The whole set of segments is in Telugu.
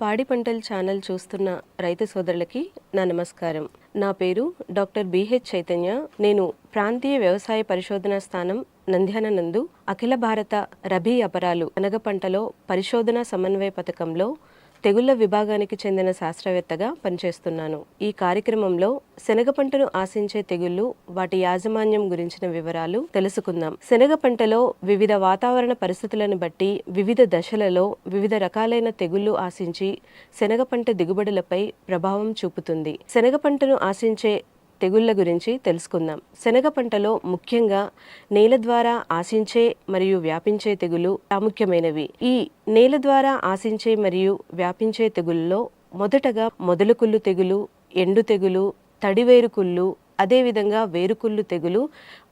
పాడి పంటల ఛానల్ చూస్తున్న రైతు సోదరులకి నా నమస్కారం. నా పేరు డాక్టర్ బిహెచ్ చైతన్య. నేను ప్రాంతీయ వ్యవసాయ పరిశోధన స్థానం నంద్యాల నందు అఖిల భారత రబీ అపరాలు అనగ పంటలో పరిశోధన సమన్వయ పథకంలో తెగుళ్ళ విభాగానికి చెందిన శాస్త్రవేత్తగా పనిచేస్తున్నాను. ఈ కార్యక్రమంలో శనగ పంటను ఆశించే తెగుళ్ళు వాటి యాజమాన్యం గురించిన వివరాలు తెలుసుకుందాం. శనగ పంటలో వివిధ వాతావరణ పరిస్థితులను బట్టి వివిధ దశలలో వివిధ రకాలైన తెగుళ్ళు ఆశించి శనగ పంట దిగుబడులపై ప్రభావం చూపుతుంది. శనగ పంటను ఆశించే తెగుళ్ళ గురించి తెలుసుకుందాం. శనగ పంటలో ముఖ్యంగా నేల ద్వారా ఆశించే మరియు వ్యాపించే తెగులు ప్రాముఖ్యమైనవి. ఈ నేల ద్వారా ఆశించే మరియు వ్యాపించే తెగుల్లో మొదటగా మొదలుకుళ్ళు తెగులు ఎండు తెగులు తడివేరుకుళ్ళు అదేవిధంగా వేరుకుళ్ళు తెగులు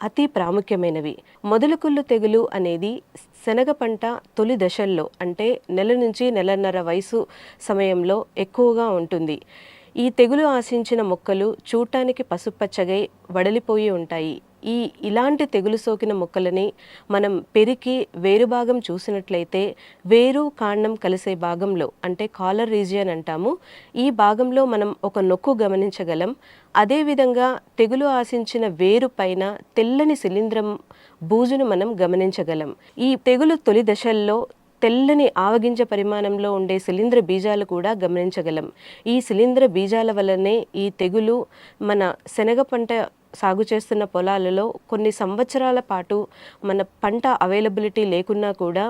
అతి ప్రాముఖ్యమైనవి. మొదలుకుళ్ళు తెగులు అనేది శనగ పంట తొలి దశల్లో అంటే నెల నుంచి నెలన్నర వయసు సమయంలో ఎక్కువగా ఉంటుంది. ఈ తెగులు ఆశించిన మొక్కలు చూడటానికి పసుపచ్చగై వడలిపోయి ఉంటాయి. ఈ ఇలాంటి తెగులు సోకిన మొక్కలని మనం పెరికి వేరు భాగం చూసినట్లయితే వేరు కాండం కలిసే భాగంలో అంటే కాలర్ రీజియన్ అంటాము ఈ భాగంలో మనం ఒక నొక్కు గమనించగలం. అదేవిధంగా తెగులు ఆశించిన వేరు పైన తెల్లని శిలీంద్రం బూజును మనం గమనించగలం. ఈ తెగులు తొలి దశల్లో తెల్లని ఆవగింజ పరిమాణంలో ఉండే శిలీంద్ర బీజాలు కూడా గమనించగలం. ఈ శిలీంద్ర బీజాల వల్లనే ఈ తెగులు మన శనగ పంట సాగు చేస్తున్న పొలాలలో కొన్ని సంవత్సరాల పాటు మన పంట అవైలబిలిటీ లేకున్నా కూడా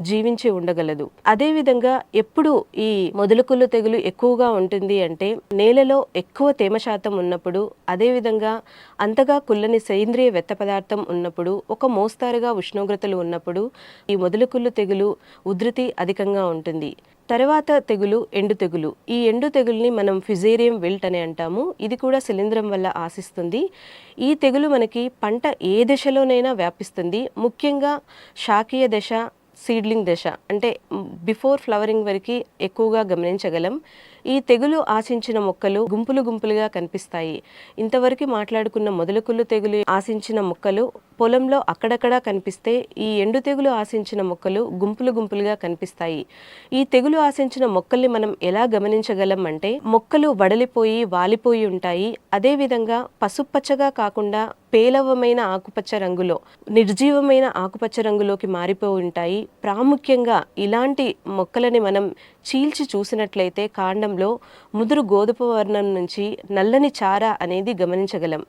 జీవించి ఉండగలదు. అదేవిధంగా ఎప్పుడు ఈ మొదలుకుళ్ళు తెగులు ఎక్కువగా ఉంటుంది అంటే నేలలో ఎక్కువ తేమ శాతం ఉన్నప్పుడు అదేవిధంగా అంతగా కుళ్ళని సేంద్రియ వెత్త పదార్థం ఉన్నప్పుడు ఒక మోస్తారుగా ఉష్ణోగ్రతలు ఉన్నప్పుడు ఈ మొదలుకుళ్ళు తెగులు ఉధృతి అధికంగా ఉంటుంది. తర్వాత తెగులు ఎండు తెగులు. ఈ ఎండు తెగుల్ని మనం ఫిజేరియం విల్ట్ అని అంటాము. ఇది కూడా శిలీంధ్రం వల్ల ఆశిస్తుంది. ఈ తెగులు మనకి పంట ఏ దశలోనైనా వ్యాపిస్తుంది. ముఖ్యంగా శాకీయ దశ సీడ్లింగ్ దశ. అంటే బిఫోర్ ఫ్లవరింగ్ వరకు ఎక్కువగా గమనించగలం. ఈ తెగులు ఆశించిన మొక్కలు గుంపులు గుంపులుగా కనిపిస్తాయి. ఇంతవరకు మాట్లాడుకున్న మొదలుకుళ్ళు తెగులు ఆశించిన మొక్కలు పొలంలో అక్కడక్కడా కనిపిస్తే ఈ ఎండు తెగులు ఆశించిన మొక్కలు గుంపులు గుంపులుగా కనిపిస్తాయి. ఈ తెగులు ఆశించిన మొక్కల్ని మనం ఎలా గమనించగలం అంటే మొక్కలు వడలిపోయి వాలిపోయి ఉంటాయి. అదేవిధంగా పసుపచ్చగా కాకుండా పేలవమైన ఆకుపచ్చ రంగులో నిర్జీవమైన ఆకుపచ్చ రంగులోకి మారిపోయి ఉంటాయి. ప్రాముఖ్యంగా ఇలాంటి మొక్కలని మనం చీల్చి చూసినట్లయితే కాండం కాండంలో ముదురు గోధుమ వర్ణం నుంచి నల్లని చార అనేది గమనించగలం.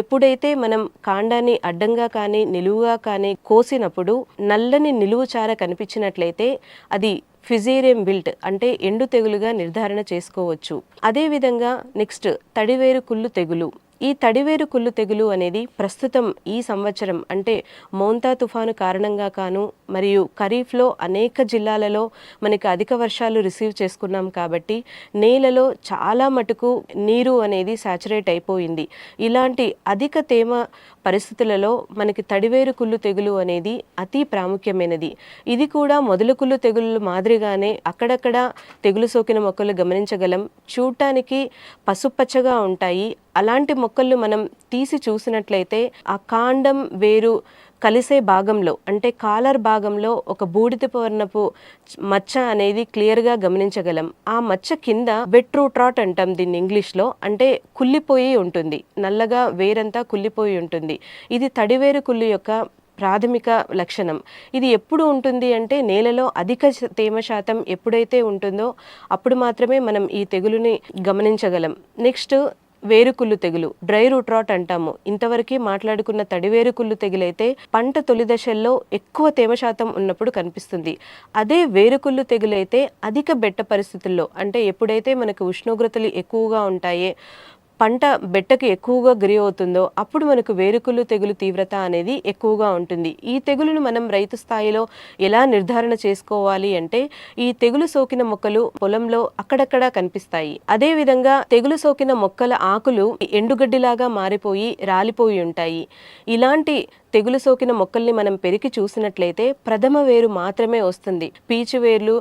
ఎప్పుడైతే మనం కాండాన్ని అడ్డంగా కానీ నిలువుగా కానీ కోసినప్పుడు నల్లని నిలువు చార కనిపించినట్లయితే అది ఫిజేరియం బిల్ట్ అంటే ఎండు తెగులుగా నిర్ధారణ చేసుకోవచ్చు. అదేవిధంగా నెక్స్ట్ తడివేరు కుళ్ళు తెగులు. ఈ తడివేరు కుళ్ళు తెగులు అనేది ప్రస్తుతం ఈ సంవత్సరం అంటే మౌంతా తుఫాను కారణంగా కాను మరియు ఖరీఫ్లో అనేక జిల్లాలలో మనకి అధిక వర్షాలు రిసీవ్ చేసుకున్నాం కాబట్టి నేలలో చాలా మటుకు నీరు అనేది సాచురేట్ అయిపోయింది. ఇలాంటి అధిక తేమ పరిస్థితులలో మనకి తడివేరు కుళ్ళు తెగులు అనేది అతి ప్రాముఖ్యమైనది. ఇది కూడా మొదలు కుళ్ళు తెగులు మాదిరిగానే అక్కడక్కడ తెగులు సోకిన మొక్కలు గమనించగలం. చూడటానికి పసుపచ్చగా ఉంటాయి. అలాంటి మొక్కలు మనం తీసి చూసినట్లయితే ఆ కాండం వేరు కలిసే భాగంలో అంటే కాలర్ భాగంలో ఒక బూడిద వర్ణపు మచ్చ అనేది క్లియర్గా గమనించగలం. ఆ మచ్చ కింద వెట్రూట్రాట్ అంటాం దీన్ని ఇంగ్లీష్లో అంటే కుల్లిపోయి ఉంటుంది. నల్లగా వేరంతా కుల్లిపోయి ఉంటుంది. ఇది తడివేరు కుళ్ళు యొక్క ప్రాథమిక లక్షణం. ఇది ఎప్పుడు ఉంటుంది అంటే నేలలో అధిక తేమ శాతం ఎప్పుడైతే ఉంటుందో అప్పుడు మాత్రమే మనం ఈ తెగులుని గమనించగలం. నెక్స్ట్ వేరుకుళ్ళు తెగులు డ్రై రూట్ రాట్ అంటాము. ఇంతవరకు మాట్లాడుకున్న తడి వేరుకుళ్ళు తెగులైతే పంట తొలి దశల్లో ఎక్కువ తేమ శాతం ఉన్నప్పుడు కనిపిస్తుంది. అదే వేరుకుళ్ళు తెగులైతే అధిక బెట్ట పరిస్థితుల్లో అంటే ఎప్పుడైతే మనకు ఉష్ణోగ్రతలు ఎక్కువగా ఉంటాయే పంట బెట్టకు ఎక్కువగా గురి అవుతుందో అప్పుడు మనకు వేరుకుళ్ళు తెగులు తీవ్రత అనేది ఎక్కువగా ఉంటుంది. ఈ తెగులును మనం రైతు స్థాయిలో ఎలా నిర్ధారణ చేసుకోవాలి అంటే ఈ తెగులు సోకిన మొక్కలు పొలంలో అక్కడక్కడ కనిపిస్తాయి. అదే విధంగా తెగులు సోకిన మొక్కల ఆకులు ఎండుగడ్డిలాగా మారిపోయి రాలిపోయి ఉంటాయి. ఇలాంటి తెగులు సోకిన మొక్కల్ని మనం పెరికి చూసినట్లయితే ప్రథమ వేరు మాత్రమే వస్తుంది. పీచు వేర్లు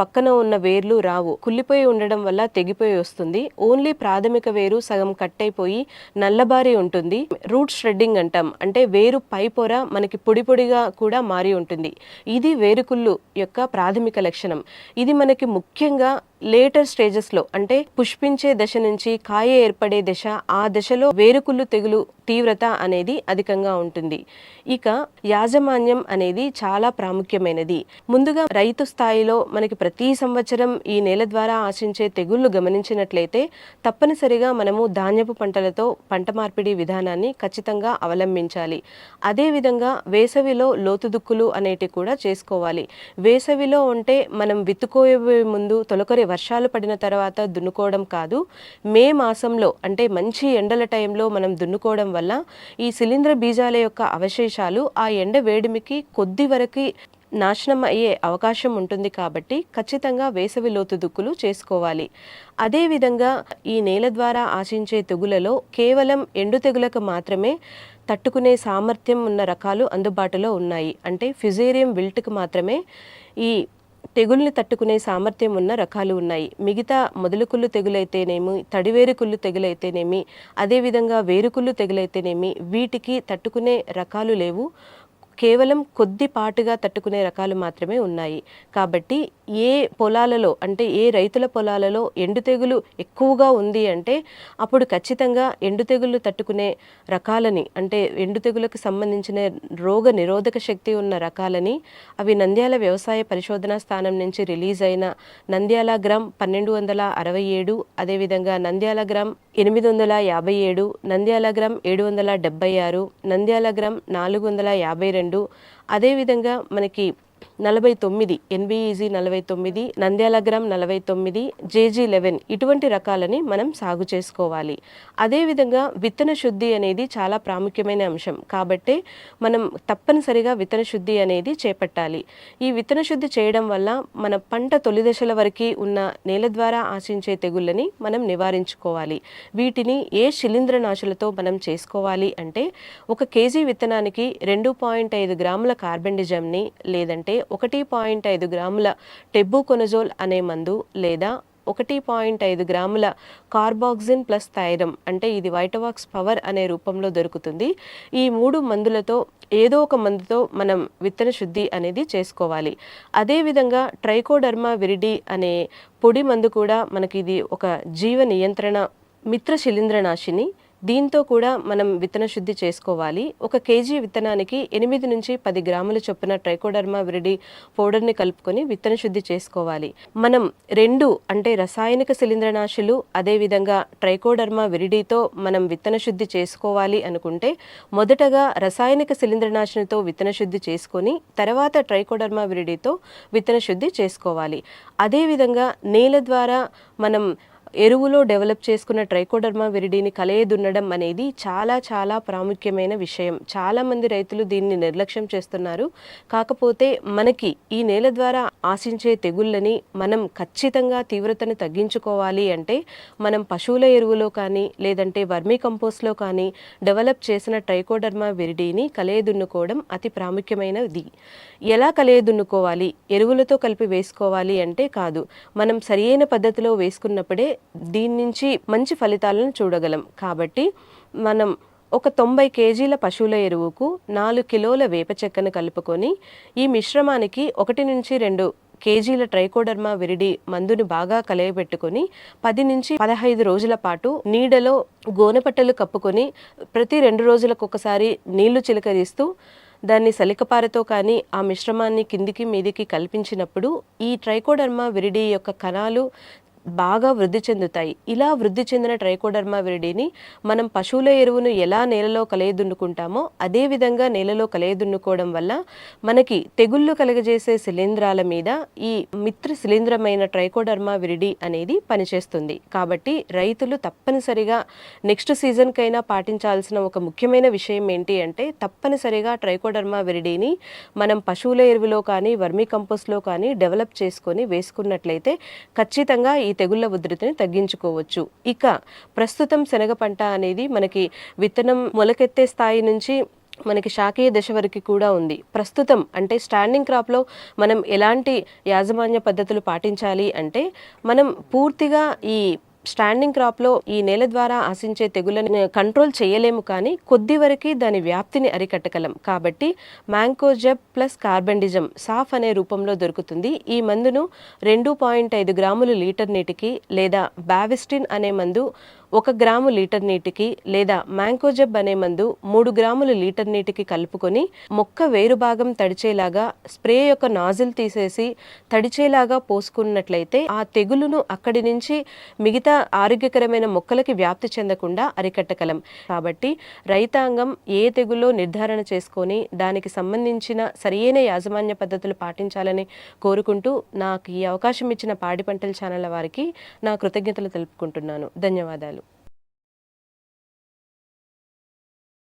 పక్కన ఉన్న వేర్లు రావు. కుళ్ళిపోయి ఉండడం వల్ల తెగిపోయి వస్తుంది. ఓన్లీ ప్రాథమిక వేరు సగం కట్ అయిపోయి నల్లబారి ఉంటుంది. రూట్ ష్రెడ్డింగ్ అంటాం. అంటే వేరు పై పొర మనకి పొడి పొడిగా కూడా మారి ఉంటుంది. ఇది వేరుకుళ్ళు యొక్క ప్రాథమిక లక్షణం. ఇది మనకి ముఖ్యంగా లేటర్ స్టేజెస్లో అంటే పుష్పించే దశ నుంచి కాయ ఏర్పడే దశ ఆ దశలో వేరుకుళ్ళు తెగులు తీవ్రత అనేది అధికంగా ఉంటుంది. ఇక యాజమాన్యం అనేది చాలా ప్రాముఖ్యమైనది. ముందుగా రైతు స్థాయిలో మనకి ప్రతి సంవత్సరం ఈ నేల ద్వారా ఆశించే తెగుళ్ళు గమనించినట్లయితే తప్పనిసరిగా మనము ధాన్యపు పంటలతో పంట మార్పిడి విధానాన్ని ఖచ్చితంగా అవలంబించాలి. అదేవిధంగా వేసవిలో లోతుదుక్కులు అనేటివి కూడా చేసుకోవాలి. వేసవిలో ఉంటే మనం విత్తుకోయే ముందు తొలకరి వర్షాలు పడిన తర్వాత దున్నుకోవడం కాదు మే మాసంలో అంటే మంచి ఎండల టైంలో మనం దున్నుకోవడం వల్ల ఈ శిలీంద్ర బీజాల యొక్క అవశేషాలు ఆ ఎండ వేడిమికి కొద్ది వరకు నాశనం అయ్యే అవకాశం ఉంటుంది కాబట్టి ఖచ్చితంగా వేసవి లోతు దుక్కులు చేసుకోవాలి. అదేవిధంగా ఈ నేల ద్వారా ఆశించే తెగులలో కేవలం ఎండు తెగులకు మాత్రమే తట్టుకునే సామర్థ్యం ఉన్న రకాలు అందుబాటులో ఉన్నాయి. అంటే ఫిజేరియం విల్ట్కి మాత్రమే ఈ తెగుల్ని తట్టుకునే సామర్థ్యం ఉన్న రకాలు ఉన్నాయి. మిగతా మొదలుకుళ్ళు తెగులైతేనేమి తడివేరుకుళ్ళు తెగులైతేనేమి అదేవిధంగా వేరుకుళ్ళు తెగులైతేనేమి వీటికి తట్టుకునే రకాలు లేవు. కేవలం కొద్దిపాటుగా తట్టుకునే రకాలు మాత్రమే ఉన్నాయి. కాబట్టి ఏ పొలాలలో అంటే ఏ రైతుల పొలాలలో ఎండు తెగులు ఎక్కువగా ఉంది అంటే అప్పుడు ఖచ్చితంగా ఎండు తెగులు తట్టుకునే రకాలని అంటే ఎండు తెగులకు సంబంధించిన రోగ నిరోధక శక్తి ఉన్న రకాలని అవి నంద్యాల వ్యవసాయ పరిశోధన స్థానం నుంచి రిలీజ్ అయిన నంద్యాల గ్రామ్ పన్నెండు వందల అరవై ఏడు అదేవిధంగా నంద్యాల గ్రామ్ ఎనిమిది వందల యాభై ఏడు నంద్యాల గ్రామ్ ఏడు వందల డెబ్బై ఆరు నంద్యాల గ్రామ్ నాలుగు వందల యాభై రెండు అదేవిధంగా మనకి నలభై తొమ్మిది ఎన్బిఈజీ నలభై తొమ్మిది నంద్యాల నలభై తొమ్మిది జేజీ లెవెన్ ఇటువంటి రకాలని మనం సాగు చేసుకోవాలి. అదేవిధంగా విత్తన శుద్ధి అనేది చాలా ప్రాముఖ్యమైన అంశం. కాబట్టే మనం తప్పనిసరిగా విత్తన శుద్ధి అనేది చేపట్టాలి. ఈ విత్తన శుద్ధి చేయడం వల్ల మన పంట తొలి దశల వరకు ఉన్న నేల ద్వారా ఆశించే తెగుళ్ళని మనం నివారించుకోవాలి. వీటిని ఏ శిలీంద్రనాశులతో మనం చేసుకోవాలి అంటే ఒక కేజీ విత్తనానికి రెండు పాయింట్ ఐదు గ్రాముల కార్బెండిజంని లేదంటే ఒకటి పాయింట్ ఐదు గ్రాముల టెబ్బుకొనజోల్ అనే మందు లేదా ఒకటి పాయింట్ ఐదు గ్రాముల కార్బాక్సిన్ ప్లస్ థైరమ్ అంటే ఇది వైటవాక్స్ పవర్ అనే రూపంలో దొరుకుతుంది. ఈ మూడు మందులతో ఏదో ఒక మందుతో మనం విత్తన శుద్ధి అనేది చేసుకోవాలి. అదేవిధంగా ట్రైకోడర్మా విరిడి అనే పొడి మందు కూడా మనకి ఇది ఒక జీవ నియంత్రణ మిత్ర శిలీంద్రనాశిని దీంతో కూడా మనం విత్తన శుద్ధి చేసుకోవాలి. ఒక కేజీ విత్తనానికి ఎనిమిది నుంచి పది గ్రాముల చొప్పున ట్రైకోడర్మా విరిడి పౌడర్ని కలుపుకొని విత్తన శుద్ధి చేసుకోవాలి. మనం రెండు అంటే రసాయనిక శిలీంద్రనాశులు అదేవిధంగా ట్రైకోడర్మా విరిడితో మనం విత్తన శుద్ధి చేసుకోవాలి అనుకుంటే మొదటగా రసాయనిక శిలీంద్రనాశునితో విత్తన శుద్ధి చేసుకొని తర్వాత ట్రైకోడర్మా విరిడితో విత్తన శుద్ధి చేసుకోవాలి. అదేవిధంగా నేల ద్వారా మనం ఎరువులో డెవలప్ చేసుకున్న ట్రైకోడర్మా విరిడిని కలయదున్నడం అనేది చాలా చాలా ప్రాముఖ్యమైన విషయం. చాలామంది రైతులు దీన్ని నిర్లక్ష్యం చేస్తున్నారు. కాకపోతే మనకి ఈ నేల ద్వారా ఆశించే తెగుళ్ళని మనం ఖచ్చితంగా తీవ్రతను తగ్గించుకోవాలి అంటే మనం పశువుల ఎరువులో కానీ లేదంటే వర్మీ కంపోస్ట్లో కానీ డెవలప్ చేసిన ట్రైకోడర్మా విరిడిని కలయదున్నుకోవడం అతి ప్రాముఖ్యమైనది. ఎలా కలయదున్నుకోవాలి? ఎరువులతో కలిపి వేసుకోవాలి అంటే కాదు. మనం సరియైన పద్ధతిలో వేసుకున్నప్పుడే దీని నుంచి మంచి ఫలితాలను చూడగలం. కాబట్టి మనం ఒక తొంభై కేజీల పశువుల ఎరువుకు నాలుగు కిలోల వేప చెక్కను కలుపుకొని ఈ మిశ్రమానికి ఒకటి నుంచి రెండు కేజీల ట్రైకోడర్మా విరిడి మందుని బాగా కలయబెట్టుకొని పది నుంచి పదహైదు రోజుల పాటు నీడలో గోనెపట్టలు కప్పుకొని ప్రతి రెండు రోజులకు ఒకసారి నీళ్ళు చిలకరిస్తూ దాన్ని సలికపారతో కానీ ఆ మిశ్రమాన్ని కిందికి మీదికి కల్పించినప్పుడు ఈ ట్రైకోడర్మా విరిడి యొక్క కణాలు బాగా వృద్ధి చెందుతాయి. ఇలా వృద్ధి చెందిన ట్రైకోడర్మా విరిడిని మనం పశువుల ఎరువును ఎలా నేలలో కలయదున్నుకుంటామో అదే విధంగా నేలలో కలయదున్నుకోవడం వల్ల మనకి తెగుళ్ళు కలగజేసే శిలీంధ్రాల మీద ఈ మిత్ర శిలీంద్రమైన ట్రైకోడర్మా విరిడి అనేది పనిచేస్తుంది. కాబట్టి రైతులు తప్పనిసరిగా నెక్స్ట్ సీజన్కైనా పాటించాల్సిన ఒక ముఖ్యమైన విషయం ఏంటి అంటే తప్పనిసరిగా ట్రైకోడర్మా విరిడిని మనం పశువుల ఎరువులో కానీ వర్మీ కంపోస్ట్లో కానీ డెవలప్ చేసుకొని వేసుకున్నట్లయితే ఖచ్చితంగా ఈ ఈ తెగుళ్ళ ఉధృతిని తగ్గించుకోవచ్చు. ఇక ప్రస్తుతం శనగ పంట అనేది మనకి విత్తనం మొలకెత్తే స్థాయి నుంచి మనకి శాఖీయ దశ వరకు కూడా ఉంది. ప్రస్తుతం అంటే స్టాండింగ్ క్రాప్లో మనం ఎలాంటి యాజమాన్య పద్ధతులు పాటించాలి అంటే మనం పూర్తిగా ఈ స్టాండింగ్ క్రాప్లో ఈ నేల ద్వారా ఆశించే తెగులను కంట్రోల్ చేయలేము కానీ కొద్ది వరకు దాని వ్యాప్తిని అరికట్టగలం. కాబట్టి మ్యాంకోజెబ్ ప్లస్ కార్బండిజం సాఫ్ అనే రూపంలో దొరుకుతుంది. ఈ మందును రెండు పాయింట్ ఐదు గ్రాములు లీటర్ నీటికి లేదా బావిస్టిన్ అనే మందు ఒక గ్రాము లీటర్ నీటికి లేదా మ్యాంకోజెబ్ అనే మందు మూడు గ్రాములు లీటర్ నీటికి కలుపుకొని మొక్క వేరు భాగం తడిచేలాగా స్ప్రే యొక్క నాజిల్ తీసేసి తడిచేలాగా పోసుకున్నట్లయితే ఆ తెగులును అక్కడి నుంచి మిగతా ఆరోగ్యకరమైన మొక్కలకి వ్యాప్తి చెందకుండా అరికట్టగలం. కాబట్టి రైతాంగం ఏ తెగులో నిర్ధారణ చేసుకొని దానికి సంబంధించిన సరియైన యాజమాన్య పద్ధతులు పాటించాలని కోరుకుంటూ నాకు ఈ అవకాశం ఇచ్చిన పాడి పంటల ఛానల్ వారికి నా కృతజ్ఞతలు తెలుపుకుంటున్నాను. ధన్యవాదాలు.